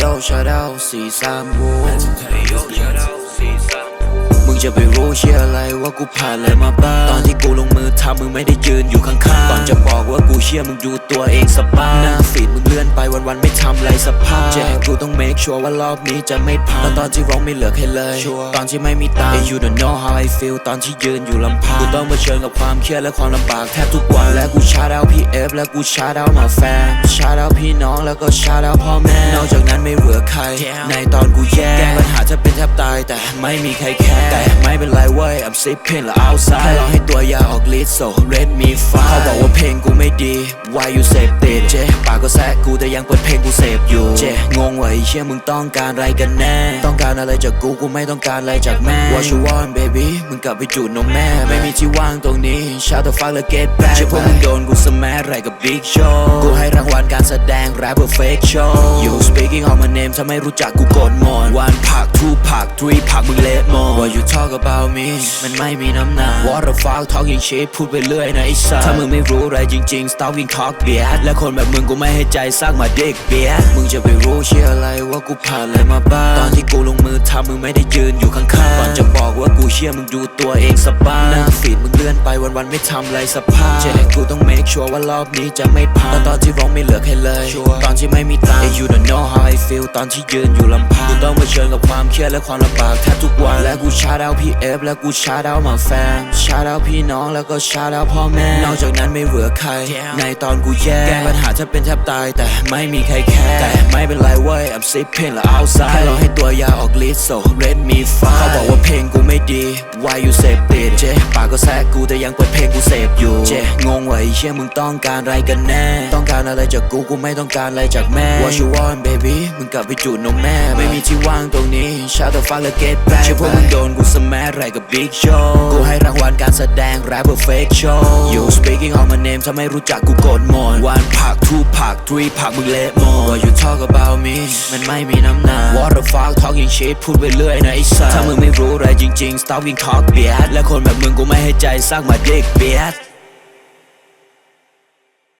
shout out สี่สามโว้มึงจะไปรู้เชื่ออะไรว่ากูผ่านอะไรมาบ้างตอนที่กูลงมือทำมึงไม่ได้ยืนอยู่ข้างๆตอนจะบอกว่ากูเชื่อมึงดูตัวเองสบายหน้าฟีดมึงเลื่อนไปวันๆไม่ทำอะไรสภาพเจ๊กูต้อง make sure ว่ารอบนี้จะไม่พังแล้วตอนที่ร้องไม่เหลือใครเลย ตอนที่ไม่มีตังค์ Hey, you don't know how I feel ตอนที่ยืนอยู่ลำพังกูต้องเผชิญกับความเครียดและความลำบากแทบทุกวันและกู shout out พี่ F และกู shout out my fan shout out พี่น้อง แล้วก็ shout out พ่อแม่ นอกจากนั้นไม่เหลือใคร ในตอนกูแย่แก้ปัญหาจะเป็นแทบตายแต่ไม่มีใครแคร์แต่ไม่เป็นไรเว้ย I'm sipping และ outside แค่รอให้ตัวยาออกฤทธิ์ so let me fight เขาบอกว่าเพลงกูไม่ดี why you เสพติด ยังเปิดเพลงกูเสพอยู่ เจ๊งงว่าไอ้เชี่ยมึงต้องการอะไรกันแน่ ต้องการอะไรจากกูกูไม่ต้องการอะไรจากแม่ What you want baby มึงกลับไปจูดนมแม่ ไม่มีที่ว่างตรงนี้ Shut the fuck และ get back เชื่อพวกมึงโดนกูสแมัอะไรกับ big show กูให้รางวัลการแสดง rapper fake show You speaking on my name ถ้าไม่รู้จักกูกดหมด one ผัก two ผัก three ผักมึงเละหมด What you talk about me มันไม่มีน้ำหนัก What the fuck talking shit พูดไปเรื่อยนะไอ้สัสถ้ามึงไม่รู้อะไรจริงๆ stop being talk เบียดและคนแบบมึงกูไม่ให้ใจสร้างมาเด็กเบียดมึงจะไปรู้เชื่ออะไรว่ากูผ่านอะไรมาบ้างตอนที่กูลงมือทำมึงไม่ได้ยืนอยู่ข้างๆก่อนจะบอกว่ากูเชื่อมึงดูตัวเองสบายหน้าฟีดมึงเลื่อนไปวันๆไม่ทำอะไรสภาพเจ๊กูต้อง make sure ว่ารอบนี้จะไม่พังแล้วตอนที่ร้องไม่เหลือใครเลย ตอนที่ไม่มีตังค์ Hey, you don't know how I feel ตอนที่ยืนอยู่ลำพังกูต้องเผชิญกับความเครียดและความลำบากแทบทุกวัน และกู shout out พี่ F และกู shout out my fan shout out พี่น้องแล้วก็ shout out พ่อแม่ นอกจากนั้นไม่เหลือใคร ในตอนกูแย่แก้ปัญหาจะเป็นแทบตาย แต่ไม่มีใครแคร์แต่ไม่เป็นไรเว้ย I'm sipping และ outside แค่รอให้ตัวยาออกฤทธิ์ so let me fight เขาบอกว่าเพลงกูไม่ดี why you เสพติดเจ๊ปากก็แซะกูแต่ยังเปิดเพลงกูเสพอยู่เจ๊งงว่าไอ้เชี่ยมึงต้องการอะไรกันแน่ ต้องการอะไรจากกูกูไม่ต้องการอะไรจากแม่ What you want baby มึงกลับไปจูดนมแม่ ไม่มีที่ว่างตรงนี้ Shut the fuck และ get back เชื่อพวกมึงโดนกูสแมัอะไรกับ big show กูให้รางวัลการแสดง rapper fake show You speaking on my name ถ้าไม่รู้จักกูกดหมด one ผัก two ผัก three ผักมึงเละหมด What you talk about me มันไม่มีน้ำหนัก What the fuck talking shit พูดไปเรื่อยนะไอ้สัสถ้ามึงไม่รู้อะไรจริงๆ stop being talk เบียดและคนแบบมึงกูไม่ให้ใจสร้างมาเด็กเบียด